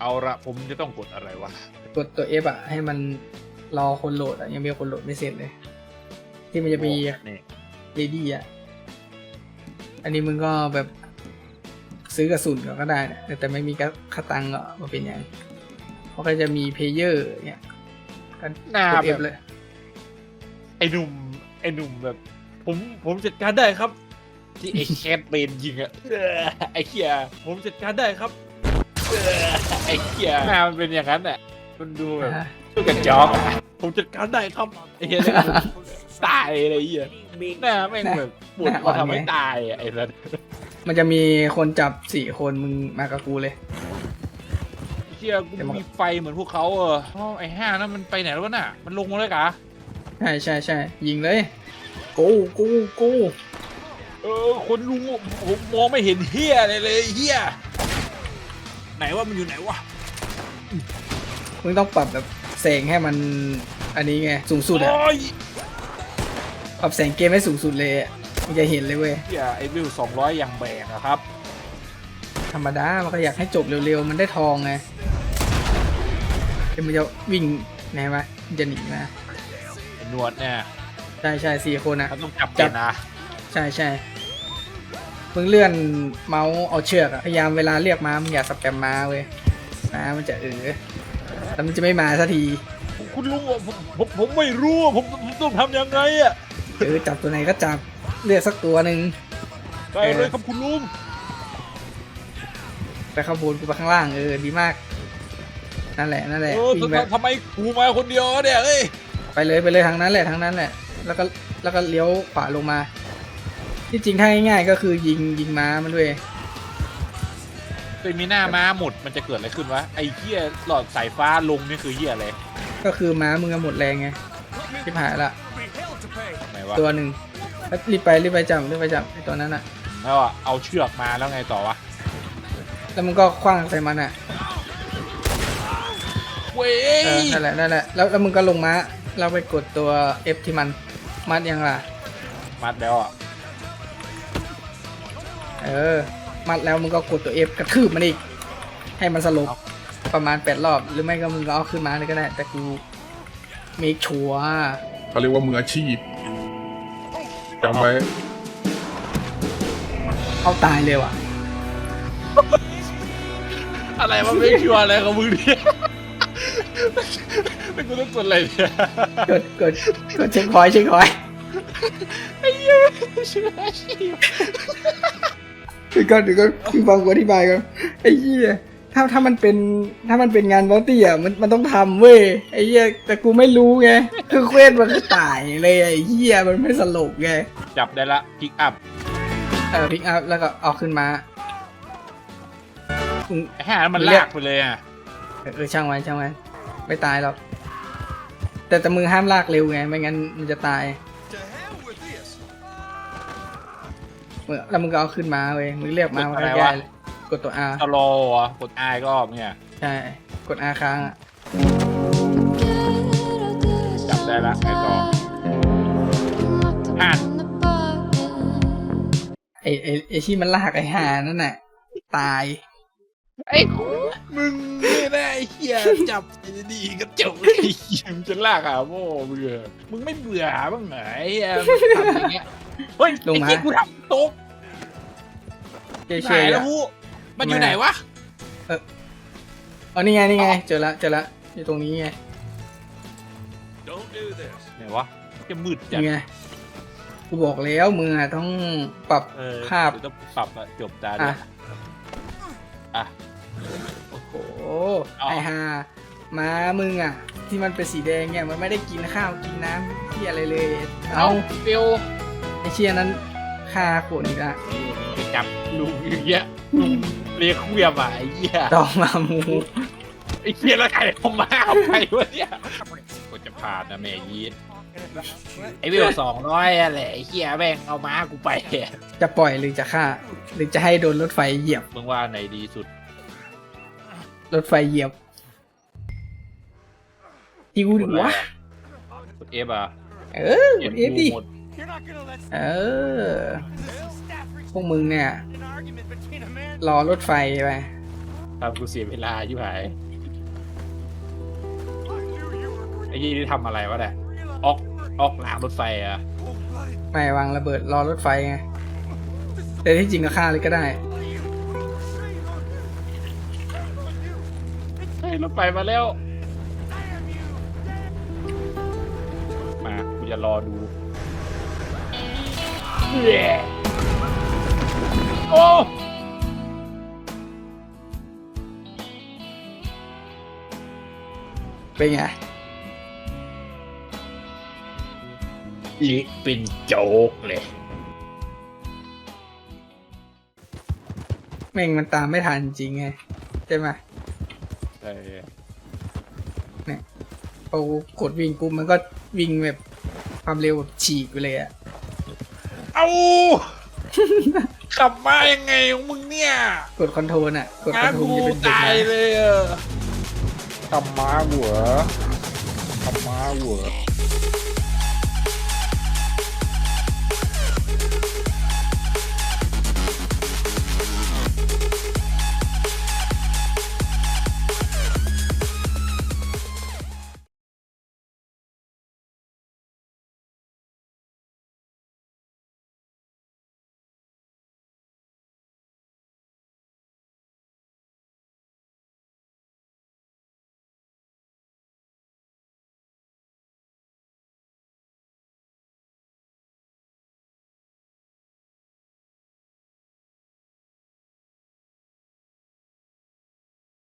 เอาละผมจะต้องกดอะไรวะ กดตัว F อะ ให้มันรอคนโหลดอะ ยังมีคนโหลดไม่เสร็จเลย ที่มันจะมีนี่เลดี้อะ อันนี้มึงก็แบบซื้อกระสุนก่อนก็ได้นะแต่แต่ไม่มีกระคาตังก็มาเป็นอย่างเพราะก็จะมีเพลเยอร์เนี่ยก็หน้ากด แบ F บ เลย ไอ้หนุ่มไอ้หนุ่มแบบ ผมผมจัดการได้ครับ ที่ไอ้แคทเบนยิงอะเออไอ้เคียผมจัดการได้ครับเออ ไอ้เคียหน้ามันเป็นอย่างนั้นแหละมันดูแบบอ่าช่วยกันจอกอะผมจัดการได้ครับไอ้เหี้ยเนี่ยตายอะไรเหี้ยหน้าแม่งแบบปวดมาทำให้ตายอะไอ้สัสมันจะมีคนจับสี่คนมึงมากับกูเลย เชี่ยกูมีไฟเหมือนพวกเขาเอออ๋อไอ้ห้านั่นมันไปไหนแล้ววะน่ะ มันลงมาเลยกะใช่ใช่ใช่ยิงเลยกูกูกูเออคนลุงผมมองไม่เห็นเฮียอะไรเลยเฮีย ไหนว่ามันอยู่ไหนวะมึงต้องปรับแบบแสงให้มันอันนี้ไงสูงสุดอะโอ้ยปรับแสงเกมให้สูงสุดเลยอะมึงจะเห็นเลยเว้ยเฮียไอ้วิวสองร้อยยังแบกอะครับ ธรรมดามันก็อยากให้จบเร็วๆ มันได้ทองไงเดี๋ยวมันจะวิ่งไหนวะมันจะหนีมาไอ้หนวดเนี่ยใช่ใช่สี่คนอะเขาต้องจับเป็นนะใช่ใช่ มึงเลื่อนเมาส์เอาเชือกอะพยายามเวลาเรียกม้ามึงอย่าสแปมม้าเว้ยม้ามันจะเออแล้วมันจะไม่มาสักทีคุณลุงอะผมผมผมไม่รู้อะผมผมต้องทำยังไงอะเออจับตัวไหนก็จับเลือกสักตัวหนึ่ง ได้เลยครับคุณลุงไปข้างบนกูไปข้างล่างเออดีมาก นั่นแหละนั่นแหละเออวิ่งไปทำทำไมกูมาคนเดียวอะเนี่ยเอ้ยไปเลยไปเลยทางนั้นแหละทางนั้นแหละแล้วก็แล้วก็เลี้ยวขวาลงมา ที่จริงถ้าง่ายๆก็คือยิงยิงม้ามันด้วยเป็นมีหน้าม้าหมดมันจะเกิดอะไรขึ้นวะไอ้เฮียหลอดสายฟ้าลงนี่คือเฮียอะไรก็คือม้ามึงอะหมดแรงไงชิบหายละไหนวะตัวหนึ่งแล้วรีบไปรีบไปจับรีบไปจับไอ้ตัวนั้นอะแล้วอะเอาเชือกมาแล้วไงต่อวะแล้วมึงก็คว้างใส่มันอะเว้เออยนั่นแหละนั่นแหละแล้วแล้วมึงก็ลงม้าเราไปกดตัว F ที่มันมัดยังล่ะมัดแล้วอะ เออ มัดแล้วมึงก็กดตัว F กระทืบมันอีก ให้มันสลบประมาณแปดรอบ หรือไม่ก็มึงก็เอาขึ้นมาเลยก็ได้ แต่กูเมคชัวร์เขาเรียกว่ามืออาชีพจำไว้เอาตายเลยว่ะ อะไรวะไม่ชัวร์อะไรของมึงเนี่ยไม่กูต้องกดอะไรเนี่ยเกิดเกิดเกิดเช็คพอยต์เช็คพอยต์ชื่ออาชีพ เดี๋ยวก่อนเดี๋ยวก่อนคือฟังกูอธิบายก่อนไอ้เหี้ยถ้าถ้ามันเป็นถ้ามันเป็นงานบอลตี้อะมันมันต้องทำเว้ยไอ้เหี้ยแต่กูไม่รู้ไงคือเควสมันคือตายเลยไอ้เหี้ยมันไม่สลบไงจับได้ละพิกอัพเออพิกอัพแล้วก็เอาขึ้นมามึงไอ้ห่ามันลากไปเลยอะเออช่างมันช่างมันไม่ตายหรอกแต่แต่มือห้ามลากเร็วไง ไม่งั้นมันจะตาย แล้วมึงก็เอาขึ้นมาเว้ย มึงเรียกมามันก็แย่เลยกดตัว R ตลอวะกดไอก็เนี่ยใช่ กด R ค้างอะจับได้ละไอ้ต่ออ่านไอไอไอที่มันลากไอหานั่นน่ะ ตาย ไอ้มึงนี่นะไอ้เหี้ยจับดีๆก็จบไอ้เหี้ยมึงจะลากหาโม่เบื่อ มึงไม่เบื่อบ้างไหนไอ้เหี้ยมึงทำอย่างเงี้ย เฮ้ยลงมา ไอ้เหี้ยกูทำโต๊ะเฉยไหเฉนยแล้วฮูมันอยู่ไหนวะอ๋อนี่ไงนี่ไงเจอละเจอละอยู่ตรงนี้ไงไหนวะจะมืดจัดนี่ไงกูบอกแล้วมึงอะต้องปรับ เออภาพ เดี๋ยวต้องปรับอะจบตาอะด้วยอะโอ้โหเอาไอฮาม้ามึงอะ ที่มันเป็นสีแดงเนี่ยมันไม่ได้กินข้าวกินน้ำที่อะไรเลย เอาเอาเปลวไอ เชียนั้นฆ่าคนอีกละไปจับลุงอย่างเงี้ยลุงเรียกเคลียมอะไอ้เหี้ยดองมามูไอ้เหี้ยแล้วใครเอามาเอาไปวะเนี่ยกูจะผ่านนะแม่ยีดไอ้วิวสองร้อยอะแหละไอ้เหี้ยแม่งเอาม้ากูไปอะจะปล่อยหรือจะฆ่า หรือจะให้โดนรถไฟเหยียบมึงว่าไหนดีสุด รถไฟเหยียบฮิวดิวะกดเอฟอะเออกดเอฟดิหมด เออ พวกมึงเนี่ย รอรถไฟไปทำกูเสียเวลาอยู่หายไอ้ยี่นี่ทำอะไรวะเนี่ยออกออกหลังรถไฟอะไม่วางระเบิดรอรถไฟไงแต่ที่จริงก็ฆ่าเลยก็ได้เฮ้ยรถไฟมาแล้วมากูจะรอดูแย่ โอ้เป็นไงลิเป็นโจ๊กเลย แม่งมันตามไม่ทันจริงไง ใช่ไหมเออพอกูกดวิ่งปุ๊บมันก็วิ่งแบบความเร็วแบบฉีกไปเลยอะ เอาขับมายังไงของมึงเนี่ยกดคอนโทรลอะกดคงาอนนโทรลกูจะเป็นเด็กตายนะเลยอะขับมาหัวขับมาหัว